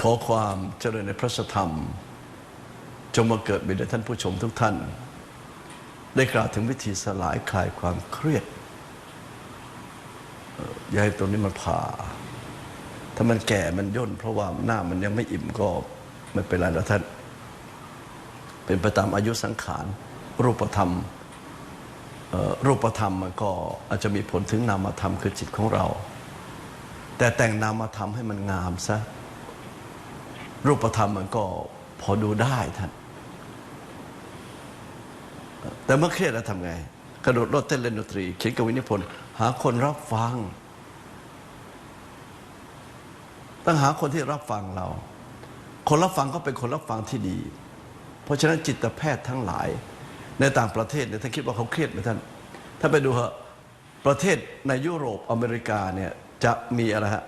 ขอความเจริญในพระธรรม จงมาเกิดมีแด่ท่านผู้ชมทุกท่าน ได้กล่าวถึงวิธีสลายคลายความเครียด อย่าให้ตรงนี้มันผ่า ถ้ามันแก่มันย่น เพราะว่าหน้ามันยังไม่อิ่มก็ไม่เป็นไรแล้วท่าน เป็นไปตามอายุสังขาร รูปธรรมรูปธรรมมันก็อาจจะมีผลถึงนามธรรมคือจิตของเรา แต่แต่งนามธรรมให้มันงามซะ รูปธรรมมันก็พอดูได้ท่าน แต่เมื่อเครียดแล้วทำไง กระโดดโลดเต้นเล่นดนตรี เขียนกวีนิพนธ์หาคนรับฟัง ต้องหาคนที่รับฟังเรา คนรับฟังก็เป็นคนรับฟังที่ดี เพราะฉะนั้นจิตแพทย์ทั้งหลาย ในต่างประเทศเนี่ยท่านคิดว่าเขาเครียดไหมท่าน ถ้าไปดูเหอะประเทศในยุโรปอเมริกาเนี่ยจะมีอะไรฮะ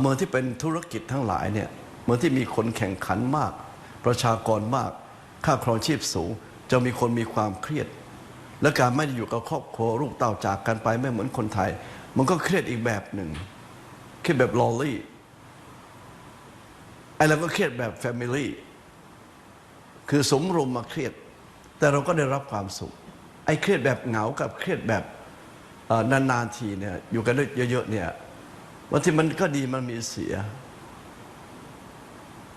เมืองที่เป็นธุรกิจทั้งหลายเนี่ยเมืองที่มีคนแข่งขันมาก ประชากรมาก ค่าครองชีพสูง จะมีคนมีความเครียด และการไม่ได้อยู่กับครอบครัวลูกเต่าจากกันไปไม่เหมือนคนไทย มันก็เครียดอีกแบบหนึ่งเครียดแบบลอลี่ไอ้เราก็เครียดแบบแฟมิลี่คือสมรวมมาเครียด แต่เราก็ได้รับความสุข ไอ้เครียดแบบเหงากับเครียดแบบนานๆทีเนี่ยอยู่กันเยอะๆเนี่ย บางทีมันก็ดีมันมีเสีย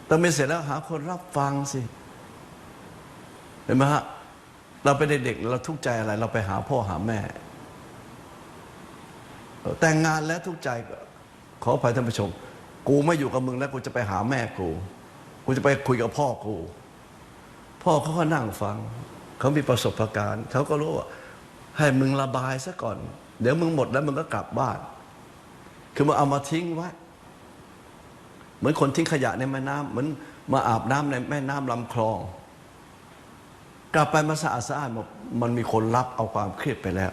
แต่ไม่เสร็จแล้วหาคนรับฟังสิเห็นไหมฮะเราไปนเด็กๆเราทุกข์ใจอะไร เราไปหาพ่อหาแม่ แต่งงานแล้วทุกข์ใจขออภัยท่านผู้ชม กูไม่อยู่กับมึงแล้วกูจะไปหาแม่กู กูจะไปคุยกับพ่อกู พ่อเขาก็นั่งฟัง เขามีประสบการณ์ เขาก็รู้ว่าให้มึงระบายซะก่อน เดี๋ยวมึงหมดแล้วมึงก็กลับบ้าน คือมาเอามาทิ้งไว้เหมือนคนทิ้งขยะในแม่น้ำเหมือนมาอาบน้ำในแม่น้ำลำคลอง กลับไปมาสะอาดสะอาดมันมีคนรับเอาความเครียดไปแล้ว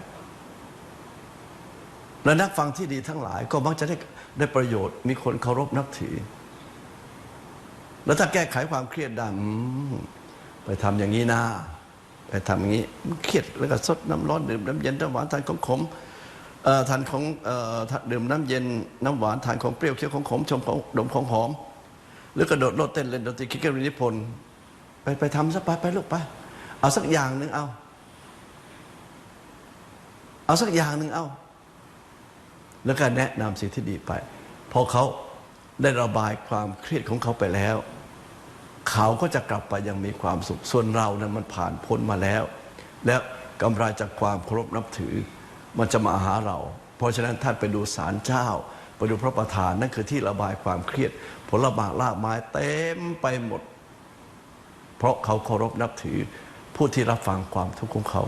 และนักฟังที่ดีทั้งหลายก็มักจะได้ได้ประโยชน์ มีคนเคารพนับถือ แล้วถ้าแก้ไขความเครียดได้ไปทำอย่างนี้นะไปทำอย่างนี้เครียดแล้วก็ซดน้ำร้อนดื่มน้ำเย็นน้ำหวานทานของขม ทานของอดื่มน้ำเย็นน้ำหวานทานของเปรี้ยวเคี้ยวของขมชมของดมของหอม หรือกระโดดโลดเต้นเล่นดนตรีคิดเกมนิพนธ์ไปไปทำซะไปไปลูกไปเอาสักอย่างหนึ่งเอา เอาสักอย่างหนึ่งเอา แล้วก็แนะนำสิ่งที่ดีไป พอเขาได้ระบายความเครียดของเขาไปแล้ว เขาก็จะกลับไปยังมีความสุข ส่วนเรานะั้นมันผ่านพ้นมาแล้ว แล้วกำไรจากความเคารพนับถือ มันจะมาหาเรา เพราะฉะนั้นท่านไปดูศาลเจ้า ไปดูพระประธานนั่นคือที่ระบายความเครียด ผลบากลากไม้เต็มไปหมด เพราะเขาเคารพนับถือผู้ที่รับฟังความทุกข์ของเขา